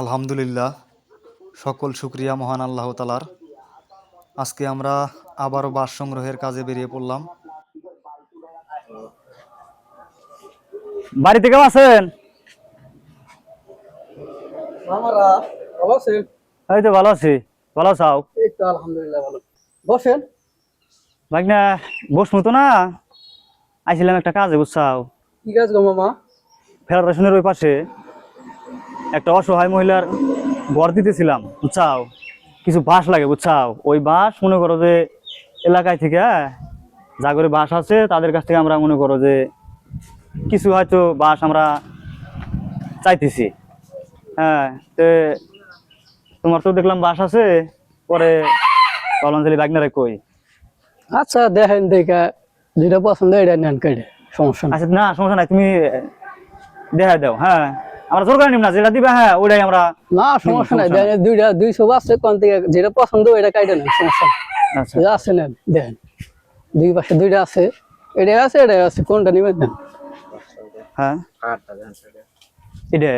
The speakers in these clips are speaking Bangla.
আলহামদুলিল্লাহ সকল শুক্রিয়া মহান আল্লাহ তালার আজকে আমরা আবারও বাস সংগ্রহের কাজে বেরিয়ে পড়লাম। বাড়িতে কেউ আছেন? মামারা ভালো আছেন? এই তো ভালো আছি। ভালো চাও এই তো আলহামদুলিল্লাহ ভালো। বসেন। ভাই না? আইছিলাম একটা কাজে বুঝছাও? কি কাজ গো মামা? ফেডারেশনের ওই পাশে। একটা অসহায় মহিলার ঘর দিতেছিলাম বুঝছাও? কিছু বাঁশ লাগে বুঝছাও? ওই বাঁশ মনে করো যে এলাকায় থেকে হ্যাঁ, যা করে বাঁশ আছে তাদের কাছ থেকে আমরা মনে করো যে কিছু হয়তো বাঁশ আমরা চাইতেছি। হ্যাঁ তে তোমার তো দেখলাম বাঁশ আছে পরে কলঞ্জলি বাগনারে কই? আচ্ছা দেখেন দেখা যেটা পছন্দ এটা নেন কেটে সমস্যা না আচ্ছা না সমস্যা নাই তুমি দেখা দাও হ্যাঁ। আমরা জোর করে নিব না যেটা দিবে হ্যাঁ ওইটাই আমরা না সমস্যা নাই দেখেন দুইটা দুইশো আছে কোন থেকে যেটা পছন্দ এটা কাটে নেন সমস্যা আচ্ছা। আছে নেন দেখেন দুই পাশে দুইটা আছে এটা আছে এটা আছে কোনটা নিবেন নেন হ্যাঁ। এটা?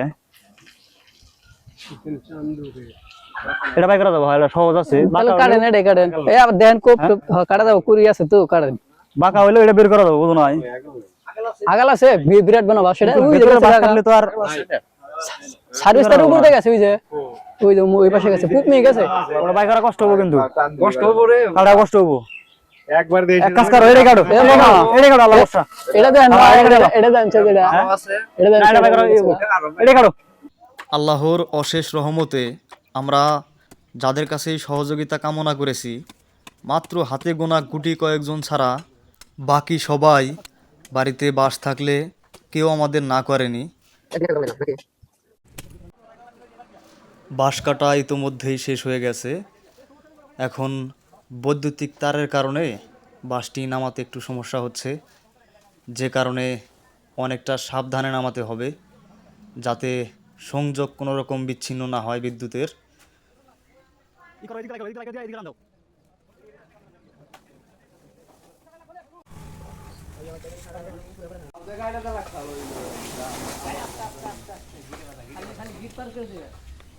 এটা বাই করা যাব হ্যাঁ, এটা সহজ আছে। কাটেন হইলেও- এটা কাটেন। এই আবার দেখেন কোপ হ্যাঁ, কাটা যাব কুড়ি আছে তো কাটেন। বাঁকা হইলেও এটা বের করা যাব বুঝো আগাল আছে বিরাট বানাবা সেটা তো আর উপর গেছে ওই যে ওই যে ওই পাশে গেছে। পুপ নিয়ে গেছে? ওটা বাই করা কষ্ট হব কিন্তু। কষ্ট হবে রে। কাটা কষ্ট হব। একবার এক কাজ করো এটা কাটো এ বাবা। এটা কাটো আল্লাহ বর্ষা এটা দেন হ্যাঁ, এটা দেন এটা এটা দেন এটা করা কাটো আল্লাহর অশেষ রহমতে আমরা যাদের কাছেই সহযোগিতা কামনা করেছি মাত্র হাতে গোনা গুটি কয়েকজন ছাড়া বাকি সবাই বাড়িতে বাস থাকলে কেউ আমাদের না করেনি। বাঁশ কাটা ইতোমধ্যেই শেষ হয়ে গেছে। এখন বৈদ্যুতিক তারের কারণে বাসটি নামাতে একটু সমস্যা হচ্ছে। যে কারণে অনেকটা সাবধানে নামাতে হবে, যাতে সংযোগ কোনো রকম বিচ্ছিন্ন না হয় বিদ্যুতের।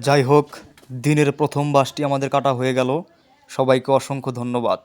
যাই হোক দিনের প্রথম বাসটি আমাদের কাটা হয়ে গেল। সবাইকে অসংখ্য ধন্যবাদ।